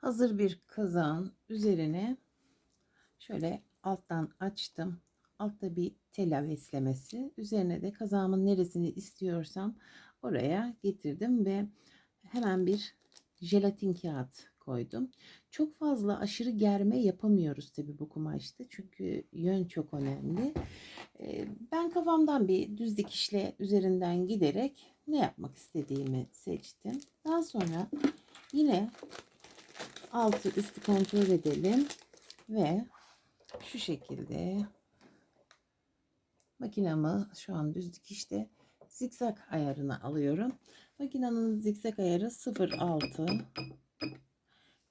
Hazır bir kazağın üzerine şöyle alttan açtım. Altta bir tela beslemesi. Üzerine de kazağımın neresini istiyorsam oraya getirdim ve hemen bir jelatin kağıt koydum. Çok fazla aşırı germe yapamıyoruz tabii bu kumaşta. Çünkü yön çok önemli. Ee, Ben kafamdan bir düz dikişle üzerinden giderek ne yapmak istediğimi seçtim. Daha sonra yine altı üstü kontrol edelim ve şu şekilde makinamı şu an düz dikişte zikzak ayarına alıyorum. Makinanın zikzak ayarı 0.6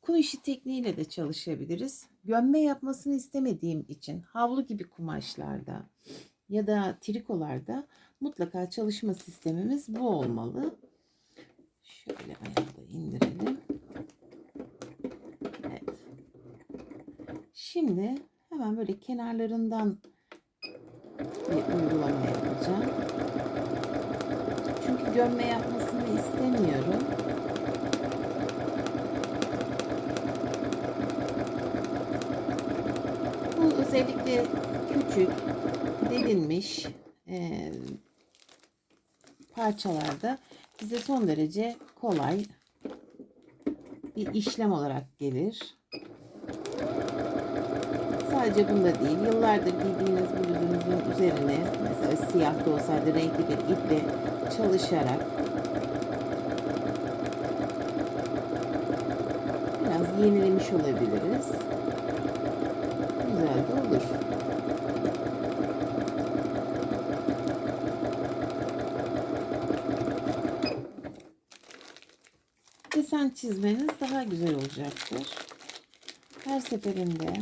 Kum işi tekniğiyle de çalışabiliriz. Gömme yapmasını istemediğim için havlu gibi kumaşlarda ya da trikolarda mutlaka çalışma sistemimiz bu olmalı. Şöyle ayağı da indirelim. Evet. Şimdi hemen böyle kenarlarından bir uygulama yapacağım. Çünkü gömme yapmasını istemiyorum. Bu özellikle küçük, delinmiş eee, parçalarda bize son derece kolay bir işlem olarak gelir. Sadece bunda değil, yıllardır giydiğiniz bluzunuzun üzerine mesela siyah da olsaydı renkli bir iple çalışarak biraz yenilemiş olabiliriz. Güzel de olur. Desen çizmeniz daha güzel olacaktır. Her seferinde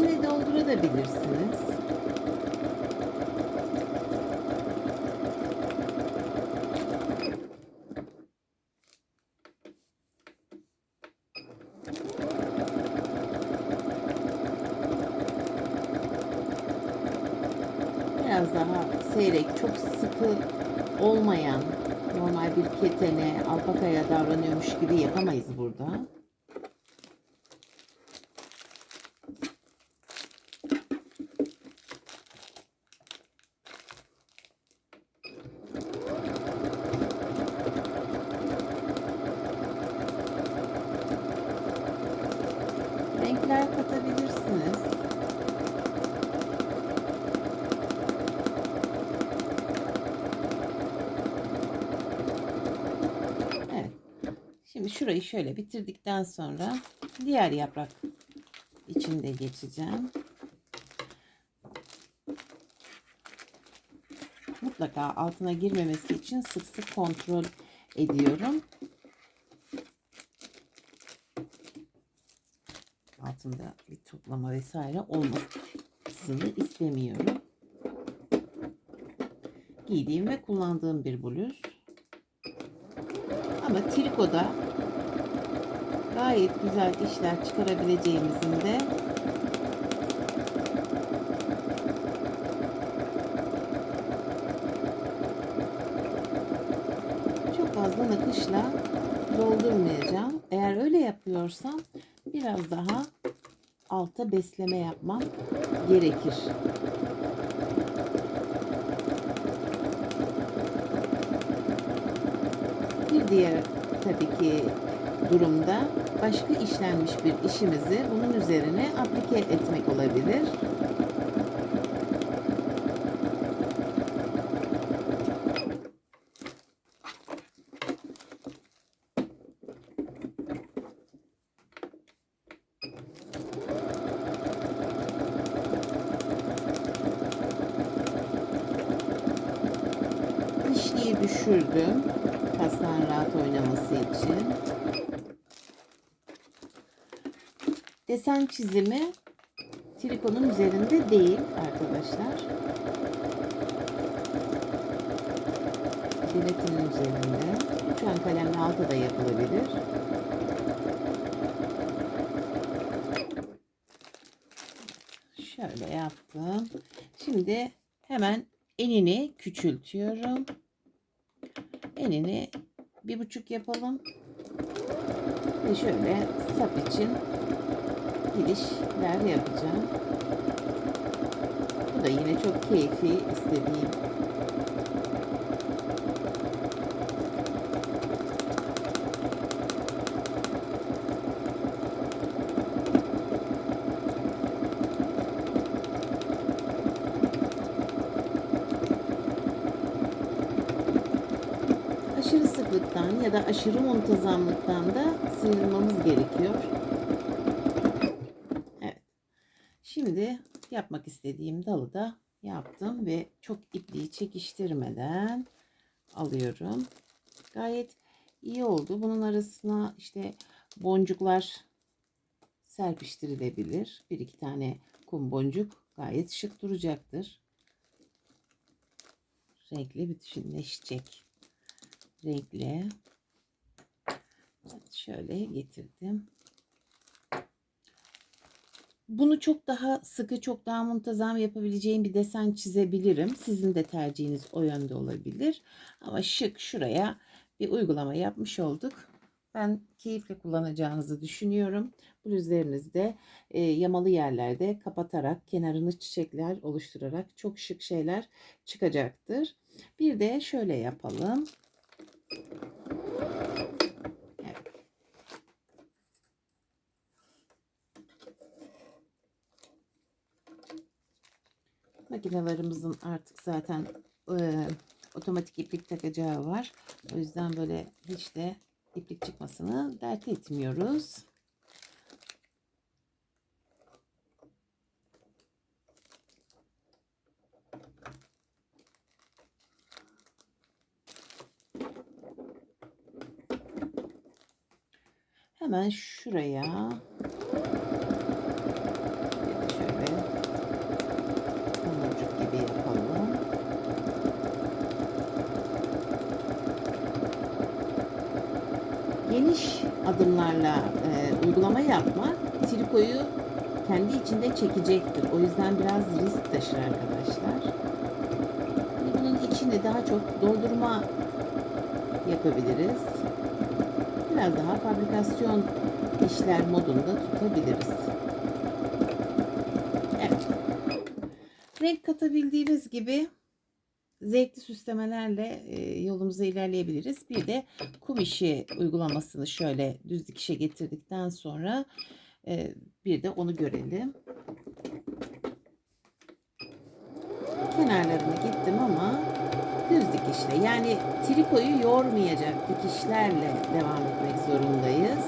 içine doldurabilirsiniz. Biraz daha seyrek, çok sıkı olmayan normal bir ketene, alpakaya davranıyormuş gibi yapamayız burada. Şimdi şurayı şöyle bitirdikten sonra diğer yaprak içinde geçeceğim. Mutlaka altına girmemesi için sık sık kontrol ediyorum. Altında bir toplama vesaire olmasını istemiyorum. Giydiğim ve kullandığım bir bluz. Ama trikoda gayet güzel işler çıkarabileceğimizin de çok fazla nakışla doldurmayacağım. Eğer öyle yapıyorsam biraz daha alta besleme yapmam gerekir. Bir diğer tabii ki durumda başka işlenmiş bir işimizi bunun üzerine aplike etmek olabilir. Düşürdüm. Kastan rahat oynaması için. desen çizimi trikonun üzerinde değil arkadaşlar. Jelatinin üzerinde. Uçan kalemle alta da yapılabilir. Şöyle yaptım. Şimdi hemen enini küçültüyorum. Enini bir buçuk yapalım. Ve şöyle sap için girişler yapacağım. Bu da yine çok keyfi istediğim aşırı sıklıktan ya da aşırı muntazamlıktan da sıyrılmamız gerekiyor. Evet. Şimdi yapmak istediğim dalı da yaptım ve çok ipliği çekiştirmeden alıyorum. Gayet iyi oldu. Bunun arasına işte boncuklar serpiştirilebilir. Bir iki tane kum boncuk gayet şık duracaktır. Renkli bütünleşecek renkli. Şöyle getirdim. Bunu çok daha sıkı, çok daha muntazam yapabileceğim bir desen çizebilirim. Sizin de tercihiniz o yönde olabilir. Ama şık şuraya bir uygulama yapmış olduk. Ben keyifle kullanacağınızı düşünüyorum. Bluzlarınızda e, yamalı yerlerde kapatarak kenarını çiçekler oluşturarak çok şık şeyler çıkacaktır. Bir de şöyle yapalım. Makinelerimizin artık zaten e, otomatik iplik takacağı var. O yüzden böyle hiç de iplik çıkmasını dert etmiyoruz. Hemen şuraya şöyle tomurcuk gibi yapalım. Geniş adımlarla e, uygulama yapmak trikoyu kendi içinde çekecektir. O yüzden biraz risk taşır arkadaşlar. Bunun içini daha çok doldurma yapabiliriz biraz daha fabrikasyon işler modunda tutabiliriz. Evet. Renk katabildiğimiz gibi zevkli süslemelerle e, yolumuza ilerleyebiliriz. Bir de kum işi uygulamasını şöyle düz dikişe getirdikten sonra e, bir de onu görelim. Kenarlarına gittim ama düz dikişle yani trikoyu yormayacak dikişlerle devam etmek zorundayız.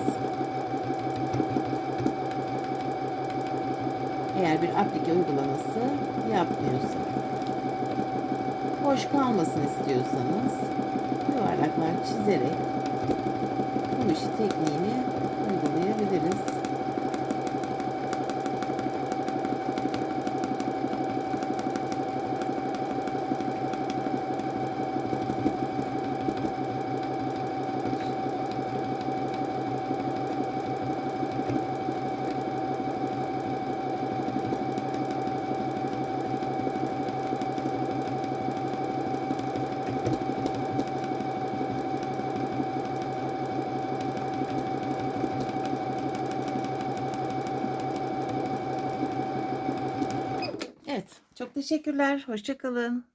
Eğer bir aplike uygulaması yapmıyorsak. Boş kalmasın istiyorsanız yuvarlaklar çizerek işi tekniğini uygulayabiliriz. Evet, çok teşekkürler. Hoşçakalın.